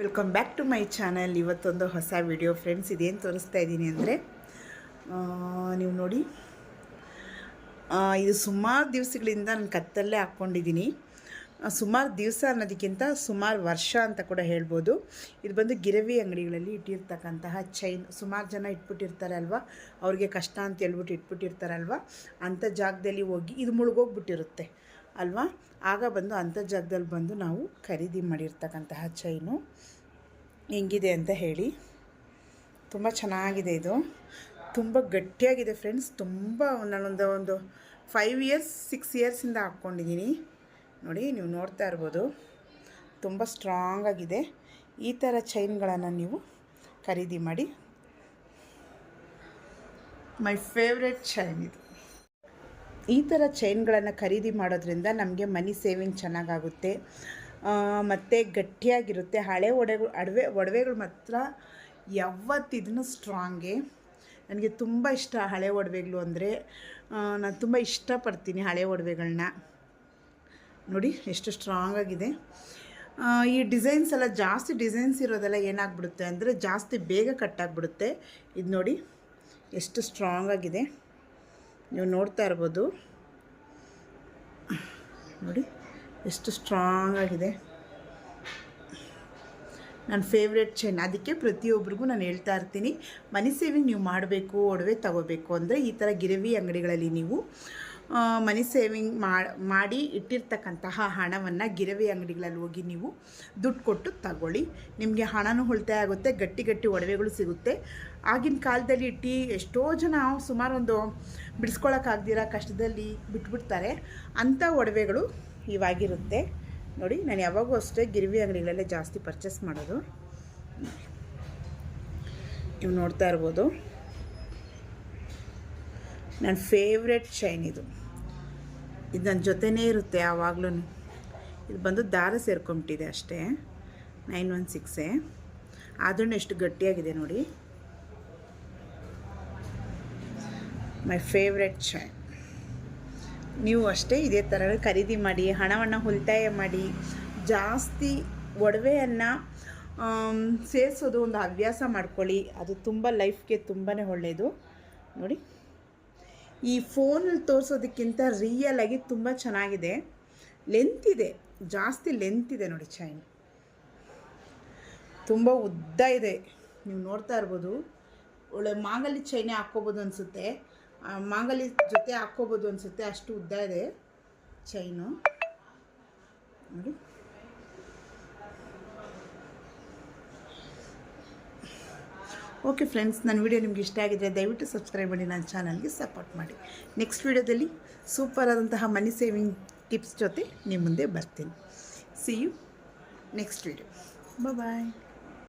Welcome back to my channel ಇವತ್ತೊಂದು ಹೊಸ video friends ಇದೇನು ತೋರಿಸ್ತಾ ಇದ್ದೀನಿ ಅಂದರೆ ನೀವು ನೋಡಿ ಇದು ಸುಮಾರು ದಿವಸಗಳಿಂದ ನಾನು ಕತ್ತಲ್ಲೇ ಹಾಕ್ಕೊಂಡಿದ್ದೀನಿ ಸುಮಾರು ದಿವಸ ಅನ್ನೋದಕ್ಕಿಂತ ಸುಮಾರು ವರ್ಷ ಅಂತ ಕೂಡ ಹೇಳ್ಬೋದು. ಇದು ಬಂದು ಗಿರವಿ ಅಂಗಡಿಗಳಲ್ಲಿ ಇಟ್ಟಿರ್ತಕ್ಕಂತಹ ಚೈನ್ ಸುಮಾರು ಜನ ಇಟ್ಬಿಟ್ಟಿರ್ತಾರೆ ಅಲ್ವಾ? ಅವ್ರಿಗೆ ಕಷ್ಟ ಅಂತ ಹೇಳ್ಬಿಟ್ಟು ಇಟ್ಬಿಟ್ಟಿರ್ತಾರಲ್ವ ಅಂಥ ಜಾಗದಲ್ಲಿ ಹೋಗಿ ಇದು ಮುಳುಗೋಗ್ಬಿಟ್ಟಿರುತ್ತೆ. ಅಲ್ವಾ? ಆಗ ಬಂದು ಅಂಥ ಜಾಗದಲ್ಲಿ ಬಂದು ನಾವು ಖರೀದಿ ಮಾಡಿರ್ತಕ್ಕಂತಹ ಚೈನು. ಹೆಂಗಿದೆ ಅಂತ ಹೇಳಿ. ತುಂಬ ಚೆನ್ನಾಗಿದೆ ಇದು. ತುಂಬ ಗಟ್ಟಿಯಾಗಿದೆ ಫ್ರೆಂಡ್ಸ್. ತುಂಬ ನಾನೊಂದು ಒಂದು ಫೈವ್ ಇಯರ್ಸ್ ಸಿಕ್ಸ್ ಇಯರ್ಸಿಂದ ಹಾಕ್ಕೊಂಡಿದ್ದೀನಿ. ನೋಡಿ, ನೀವು ನೋಡ್ತಾ ಇರ್ಬೋದು. ತುಂಬ ಸ್ಟ್ರಾಂಗ್ ಆಗಿದೆ. ಈ ಥರ ಚೈನ್ಗಳನ್ನು ನೀವು ಖರೀದಿ ಮಾಡಿ. ಮೈ ಫೇವ್ರೆಟ್ ಚೈನ್ ಇದು. ಈ ಥರ ಚೈನ್ಗಳನ್ನು ಖರೀದಿ ಮಾಡೋದ್ರಿಂದ ನಮಗೆ ಮನಿ ಸೇವಿಂಗ್ ಚೆನ್ನಾಗಾಗುತ್ತೆ. ಮತ್ತು ಗಟ್ಟಿಯಾಗಿರುತ್ತೆ. ಹಳೆ ಒಡವೆ, ಅಡವೆ, ಒಡವೆಗಳು ಮಾತ್ರ ಯಾವತ್ತಿದೂ ಸ್ಟ್ರಾಂಗೆ ನನಗೆ ತುಂಬ ಇಷ್ಟ ಹಳೆ ಒಡವೆಗಳು ಅಂದರೆ ನಾನು ತುಂಬ ಇಷ್ಟಪಡ್ತೀನಿ ಹಳೆ ಒಡವೆಗಳನ್ನ ನೋಡಿ ಎಷ್ಟು ಸ್ಟ್ರಾಂಗ್ ಆಗಿದೆ. ಈ ಡಿಸೈನ್ಸ್ ಎಲ್ಲ ಜಾಸ್ತಿ ಡಿಸೈನ್ಸ್ ಇರೋದೆಲ್ಲ ಏನಾಗ್ಬಿಡುತ್ತೆ ಅಂದರೆ ಜಾಸ್ತಿ ಬೇಗ ಕಟ್ಟಾಗ್ಬಿಡುತ್ತೆ ಇದು ನೋಡಿ ಎಷ್ಟು ಸ್ಟ್ರಾಂಗ್ ಆಗಿದೆ. ನೀವು ನೋಡ್ತಾ ಇರ್ಬೋದು. ನೋಡಿ, ಎಷ್ಟು ಸ್ಟ್ರಾಂಗ್ ಆಗಿದೆ. ನನ್ನ ಫೇವ್ರೆಟ್ ಚೈನ್ ಅದಕ್ಕೆ ಪ್ರತಿಯೊಬ್ಬರಿಗೂ ನಾನು ಹೇಳ್ತಾ ಇರ್ತೀನಿ ಮನಿ ಸೇವಿಂಗ್ ನೀವು ಮಾಡಬೇಕು, ಒಡವೆ ತಗೋಬೇಕು ಅಂದರೆ ಈ ಥರ ಗಿರವಿ ಅಂಗಡಿಗಳಲ್ಲಿ ನೀವು ಮನಿ ಸೇವಿಂಗ್ ಮಾಡಿ ಇಟ್ಟಿರ್ತಕ್ಕಂತಹ ಹಣವನ್ನು ಗಿರವಿ ಅಂಗಡಿಗಳಲ್ಲಿ ಹೋಗಿ ನೀವು ದುಡ್ಡು ಕೊಟ್ಟು ತಗೊಳ್ಳಿ. ನಿಮಗೆ ಹಣನೂ ಉಳಿತಾಯ ಆಗುತ್ತೆ, ಗಟ್ಟಿ ಗಟ್ಟಿ ಒಡವೆಗಳು ಸಿಗುತ್ತೆ. ಆಗಿನ ಕಾಲದಲ್ಲಿ ಇಟ್ಟು ಎಷ್ಟೋ ಜನ ಸುಮಾರೊಂದು ಬಿಡಿಸ್ಕೊಳಕ್ಕಾಗ್ದಿರ ಕಷ್ಟದಲ್ಲಿ ಬಿಟ್ಬಿಡ್ತಾರೆ. ಅಂಥ ಒಡವೆಗಳು ಇವಾಗಿರುತ್ತೆ. ನೋಡಿ, ನಾನು ಯಾವಾಗೂ ಅಷ್ಟೇ ಗಿರವಿ ಅಂಗಡಿಗಳಲ್ಲೇ ಜಾಸ್ತಿ ಪರ್ಚೇಸ್ ಮಾಡೋದು. ನೀವು ನೋಡ್ತಾ ಇರ್ಬೋದು. ನನ್ನ ಫೇವ್ರೆಟ್ ಚೈನ್ ಇದು. ಇದು ನನ್ನ ಜೊತೆನೇ ಇರುತ್ತೆ ಯಾವಾಗಲೂ ಇದು ಬಂದು ದಾರ ಸೇರ್ಕೊಂಬಿಟ್ಟಿದೆ ಅಷ್ಟೇ. ನೈನ್ ಒನ್ ಸಿಕ್ಸೇ ಆದ್ರೂ ಎಷ್ಟು ಗಟ್ಟಿಯಾಗಿದೆ ನೋಡಿ. ಮೈ ಫೇವ್ರೆಟ್ ಚೈನ್ ನೀವು ಅಷ್ಟೇ ಇದೇ ಥರ ಖರೀದಿ ಮಾಡಿ, ಹಣವನ್ನು ಉಳಿತಾಯ ಮಾಡಿ, ಜಾಸ್ತಿ ಒಡವೆಯನ್ನು ಸೇರಿಸೋದು ಒಂದು ಹವ್ಯಾಸ ಮಾಡ್ಕೊಳ್ಳಿ. ಅದು ತುಂಬ ಲೈಫ್ಗೆ ತುಂಬಾ ಒಳ್ಳೆಯದು ನೋಡಿ. ಈ ಫೋನಲ್ಲಿ ತೋರಿಸೋದಕ್ಕಿಂತ ರಿಯಲ್ ಆಗಿ ತುಂಬ ಚೆನ್ನಾಗಿದೆ. ಲೆಂತ್ ಇದೆ. ಜಾಸ್ತಿ ಲೆಂತ್ ಇದೆ ನೋಡಿ ಚೈನ್ ತುಂಬ ಉದ್ದ ಇದೆ. ನೀವು ನೋಡ್ತಾ ಇರ್ಬೋದು. ಒಳ್ಳೆ ಮಾಂಗಲ್ಯ ಚೈನೆ ಹಾಕ್ಕೋಬೋದು ಅನಿಸುತ್ತೆ. ಮಾಂಗಲ್ಯ ಜೊತೆ ಹಾಕ್ಕೋಬೋದು ಅನಿಸುತ್ತೆ. ಅಷ್ಟು ಉದ್ದ ಇದೆ ಚೈನು ನೋಡಿ. ಓಕೆ ಫ್ರೆಂಡ್ಸ್, ನನ್ನ ವಿಡಿಯೋ ನಿಮ್ಗೆ ಇಷ್ಟ ಆಗಿದ್ರೆ ದಯವಿಟ್ಟು ಸಬ್ಸ್ಕ್ರೈಬ್ ಮಾಡಿ, ನನ್ನ ಚಾನಲ್ಗೆ ಸಪೋರ್ಟ್ ಮಾಡಿ. ನೆಕ್ಸ್ಟ್ ವಿಡಿಯೋದಲ್ಲಿ ಸೂಪರ್ ಆದಂತಹ ಮನಿ ಸೇವಿಂಗ್ ಟಿಪ್ಸ್ ಜೊತೆ ನಿಮ್ಮ ಮುಂದೆ ಬರ್ತೀನಿ. See you next video bye